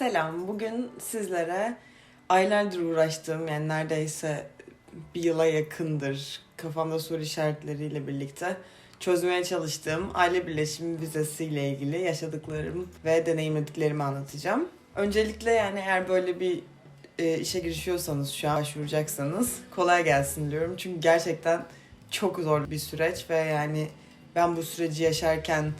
Selam. Bugün sizlere aylardır uğraştığım yani neredeyse bir yıla yakındır kafamda soru işaretleriyle birlikte çözmeye çalıştığım aile birleşimi vizesiyle ilgili yaşadıklarım ve deneyimlediklerimi anlatacağım. Öncelikle yani eğer böyle bir e, işe girişiyorsanız şu an başvuracaksanız kolay gelsin diyorum. Çünkü gerçekten çok zor bir süreç ve yani ben bu süreci yaşarken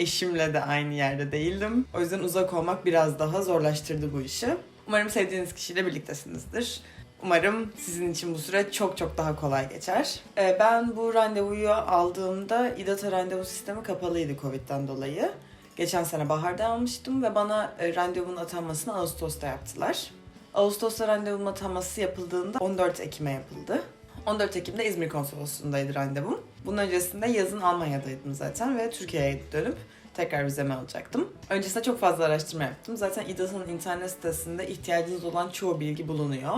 eşimle de aynı yerde değildim. O yüzden uzak olmak biraz daha zorlaştırdı bu işi. Umarım sevdiğiniz kişiyle birliktesinizdir. Umarım sizin için bu süreç çok çok daha kolay geçer. Ee, Ben bu randevuyu aldığımda İDATA randevu sistemi kapalıydı Covid'den dolayı. Geçen sene baharda almıştım ve bana e, randevunun atanmasını Ağustos'ta yaptılar. Ağustos'ta randevunun atanması yapıldığında 14 Ekim'e yapıldı. 14 Ekim'de İzmir Konsolosluğu'ndaydı randevum. Bunun öncesinde yazın Almanya'daydım zaten ve Türkiye'ye dönüp tekrar vizemi alacaktım. Öncesinde çok fazla araştırma yaptım. Zaten İDAT'ın internet sitesinde ihtiyacınız olan çoğu bilgi bulunuyor.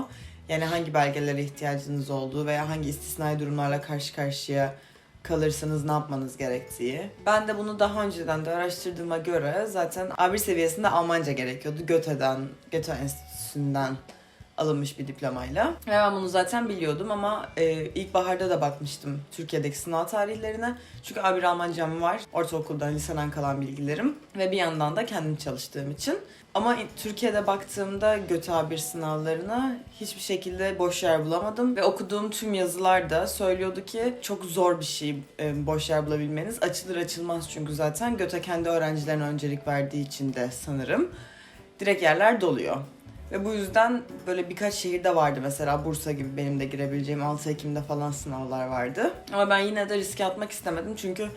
Yani hangi belgelere ihtiyacınız olduğu veya hangi istisnai durumlarla karşı karşıya kalırsanız ne yapmanız gerektiği. Ben de bunu daha önceden de araştırdığıma göre zaten A1 seviyesinde Almanca gerekiyordu. Goethe'den, Goethe Enstitüsü'nden alınmış bir diplomayla. Ve ben bunu zaten biliyordum ama e, ilkbaharda da bakmıştım Türkiye'deki sınav tarihlerine. Çünkü A1 Almancam var. Ortaokuldan, liseden kalan bilgilerim. Ve bir yandan da kendim çalıştığım için. Ama Türkiye'de baktığımda Göte A1 sınavlarına hiçbir şekilde boş yer bulamadım. Ve okuduğum tüm yazılar da söylüyordu ki çok zor bir şey e, boş yer bulabilmeniz. Açılır açılmaz çünkü zaten Göte kendi öğrencilerine öncelik verdiği için de sanırım. Direkt yerler doluyor. Ve bu yüzden böyle birkaç şehirde vardı mesela Bursa gibi benim de girebileceğim 6 Ekim'de falan sınavlar vardı. Ama ben yine de riske atmak istemedim çünkü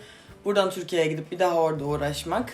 buradan Türkiye'ye gidip bir daha orada uğraşmak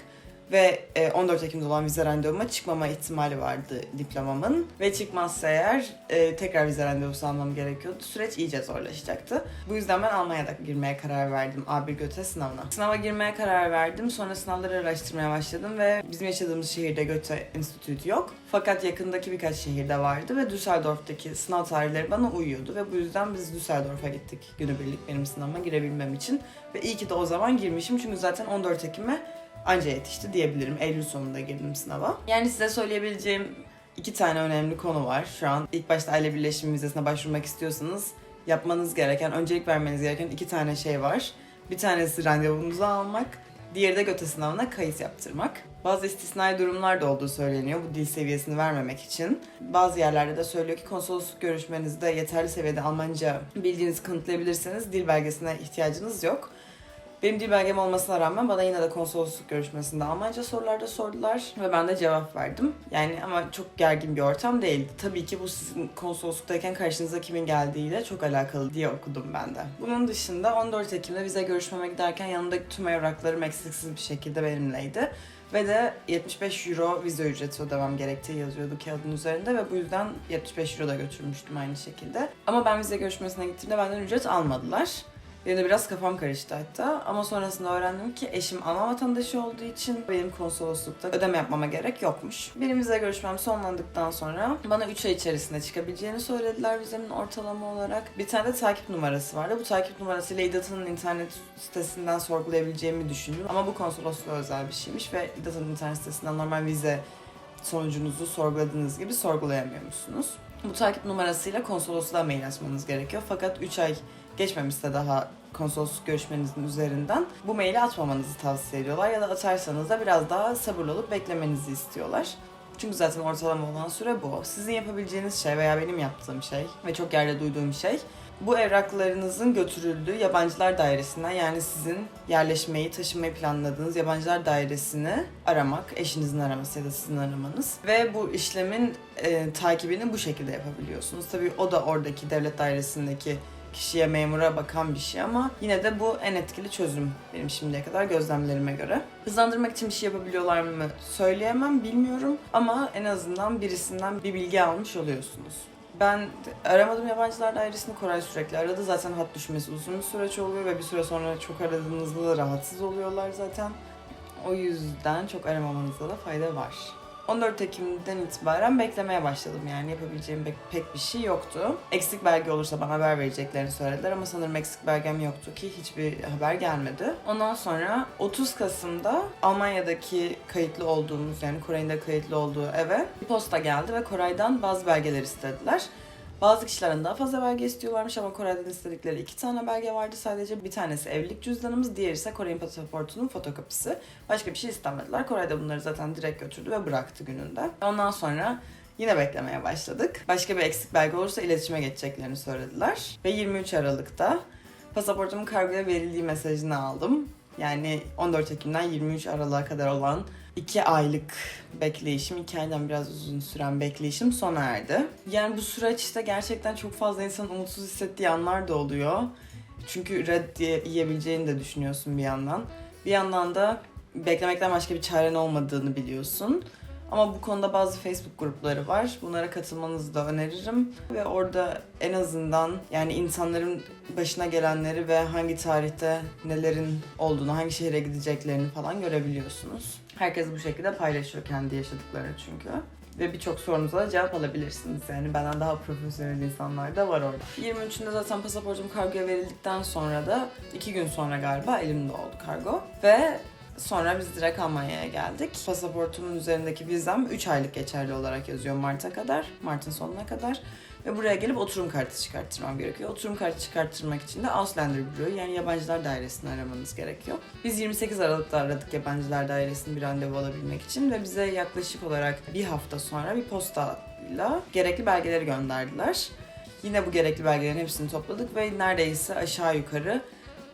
ve e, 14 Ekim'de olan vize randevuma çıkmama ihtimali vardı diplomamın. Ve çıkmazsa eğer e, tekrar vize randevusu almam gerekiyordu. Süreç iyice zorlaşacaktı. Bu yüzden ben Almanya'da girmeye karar verdim A1 Göte sınavına. Sınava girmeye karar verdim. Sonra sınavları araştırmaya başladım ve bizim yaşadığımız şehirde Göte Enstitüsü yok. Fakat yakındaki birkaç şehirde vardı ve Düsseldorf'taki sınav tarihleri bana uyuyordu ve bu yüzden biz Düsseldorf'a gittik günübirlik benim sınavıma girebilmem için. Ve iyi ki de o zaman girmişim çünkü zaten 14 Ekim'e anca yetişti diyebilirim. Eylül sonunda girdim sınava. Yani size söyleyebileceğim iki tane önemli konu var şu an. İlk başta aile birleşimi vizesine başvurmak istiyorsanız yapmanız gereken, öncelik vermeniz gereken iki tane şey var. Bir tanesi randevunuzu almak, diğeri de göte sınavına kayıt yaptırmak. Bazı istisnai durumlar da olduğu söyleniyor bu dil seviyesini vermemek için. Bazı yerlerde de söylüyor ki konsolosluk görüşmenizde yeterli seviyede Almanca bildiğinizi kanıtlayabilirseniz dil belgesine ihtiyacınız yok. Benim dil belgem olmasına rağmen bana yine de konsolosluk görüşmesinde Almanca sorularda sordular ve ben de cevap verdim. Yani ama çok gergin bir ortam değildi. Tabii ki bu sizin konsolosluktayken karşınıza kimin geldiğiyle çok alakalı diye okudum ben de. Bunun dışında 14 Ekim'de vize görüşmeme giderken yanındaki tüm evraklarım eksiksiz bir şekilde benimleydi. Ve de 75 euro vize ücreti ödemem gerektiği yazıyordu kağıdın üzerinde ve bu yüzden 75 euro da götürmüştüm aynı şekilde. Ama ben vize görüşmesine gittiğimde benden ücret almadılar. Benim de biraz kafam karıştı hatta. Ama sonrasında öğrendim ki eşim Alman vatandaşı olduğu için benim konsoloslukta ödeme yapmama gerek yokmuş. Benim vize görüşmem sonlandıktan sonra bana 3 ay içerisinde çıkabileceğini söylediler vizemin ortalama olarak. Bir tane de takip numarası vardı. Bu takip numarasıyla İDAT'ın internet sitesinden sorgulayabileceğimi düşündüm. Ama bu konsolosluğa özel bir şeymiş ve İDAT'ın internet sitesinden normal vize sonucunuzu sorguladığınız gibi sorgulayamıyormuşsunuz. Bu takip numarasıyla konsolosluğa mail açmanız gerekiyor. Fakat 3 ay geçmemişse daha konsolosluk görüşmenizin üzerinden bu maili atmamanızı tavsiye ediyorlar. Ya da atarsanız da biraz daha sabırlı olup beklemenizi istiyorlar. Çünkü zaten ortalama olan süre bu. Sizin yapabileceğiniz şey veya benim yaptığım şey ve çok yerde duyduğum şey bu evraklarınızın götürüldüğü yabancılar dairesinden yani sizin yerleşmeyi, taşınmayı planladığınız yabancılar dairesini aramak, eşinizin araması ya da sizin aramanız ve bu işlemin e, takibini bu şekilde yapabiliyorsunuz. Tabii o da oradaki devlet dairesindeki kişiye, memura bakan bir şey ama yine de bu en etkili çözüm benim şimdiye kadar gözlemlerime göre. Hızlandırmak için bir şey yapabiliyorlar mı söyleyemem, bilmiyorum ama en azından birisinden bir bilgi almış oluyorsunuz. Ben aramadım yabancılar dairesini Koray sürekli aradı. Zaten hat düşmesi uzun bir süreç oluyor ve bir süre sonra çok aradığınızda da rahatsız oluyorlar zaten. O yüzden çok aramamanızda da fayda var. 14 Ekim'den itibaren beklemeye başladım yani yapabileceğim pek, bir şey yoktu. Eksik belge olursa bana haber vereceklerini söylediler ama sanırım eksik belgem yoktu ki hiçbir haber gelmedi. Ondan sonra 30 Kasım'da Almanya'daki kayıtlı olduğumuz yani Koray'ın da kayıtlı olduğu eve bir posta geldi ve Koray'dan bazı belgeler istediler. Bazı kişilerin daha fazla belge istiyorlarmış ama Koray'dan istedikleri iki tane belge vardı sadece. Bir tanesi evlilik cüzdanımız, diğeri ise Koray'ın pasaportunun fotokopisi. Başka bir şey istemediler. Koray da bunları zaten direkt götürdü ve bıraktı gününde. Ondan sonra yine beklemeye başladık. Başka bir eksik belge olursa iletişime geçeceklerini söylediler. Ve 23 Aralık'ta pasaportumun kargoya verildiği mesajını aldım. Yani 14 Ekim'den 23 Aralık'a kadar olan 2 aylık bekleyişim, 2 aydan biraz uzun süren bekleyişim sona erdi. Yani bu süreçte gerçekten çok fazla insanın umutsuz hissettiği anlar da oluyor. Çünkü red yiyebileceğini de düşünüyorsun bir yandan. Bir yandan da beklemekten başka bir çaren olmadığını biliyorsun. Ama bu konuda bazı Facebook grupları var. Bunlara katılmanızı da öneririm. Ve orada en azından yani insanların başına gelenleri ve hangi tarihte nelerin olduğunu, hangi şehre gideceklerini falan görebiliyorsunuz. Herkes bu şekilde paylaşıyor kendi yaşadıklarını çünkü. Ve birçok sorunuza da cevap alabilirsiniz. Yani benden daha profesyonel insanlar da var orada. 23'ünde zaten pasaportum kargoya verildikten sonra da iki gün sonra galiba elimde oldu kargo. Ve Sonra biz direkt Almanya'ya geldik. Pasaportumun üzerindeki vizem 3 aylık geçerli olarak yazıyor Mart'a kadar. Mart'ın sonuna kadar. Ve buraya gelip oturum kartı çıkarttırmam gerekiyor. Oturum kartı çıkarttırmak için de Ausländer Büro'yu yani yabancılar dairesini aramanız gerekiyor. Biz 28 Aralık'ta aradık yabancılar dairesini bir randevu alabilmek için ve bize yaklaşık olarak bir hafta sonra bir postayla gerekli belgeleri gönderdiler. Yine bu gerekli belgelerin hepsini topladık ve neredeyse aşağı yukarı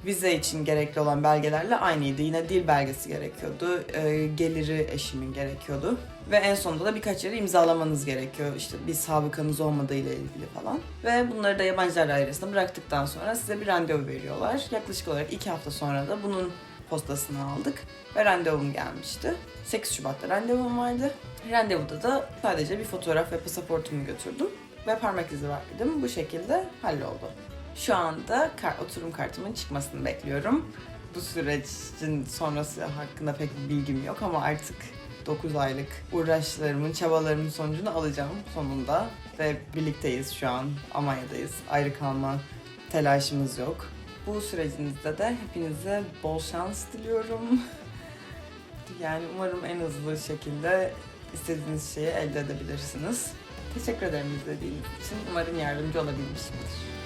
vize için gerekli olan belgelerle aynıydı. Yine dil belgesi gerekiyordu, e, geliri eşimin gerekiyordu. Ve en sonunda da birkaç yeri imzalamanız gerekiyor. İşte bir sabıkanız olmadığı ile ilgili falan. Ve bunları da yabancılar dairesine bıraktıktan sonra size bir randevu veriyorlar. Yaklaşık olarak iki hafta sonra da bunun postasını aldık ve randevum gelmişti. 8 Şubat'ta randevum vardı. Randevuda da sadece bir fotoğraf ve pasaportumu götürdüm ve parmak izi verdim. Bu şekilde halloldu. Şu anda oturum kartımın çıkmasını bekliyorum. Bu sürecin sonrası hakkında pek bir bilgim yok ama artık 9 aylık uğraşlarımın, çabalarımın sonucunu alacağım sonunda. Ve birlikteyiz şu an, Almanya'dayız. Ayrı kalma telaşımız yok. Bu sürecinizde de hepinize bol şans diliyorum. Yani umarım en hızlı şekilde istediğiniz şeyi elde edebilirsiniz. Teşekkür ederim izlediğiniz için. Umarım yardımcı olabilmişimdir.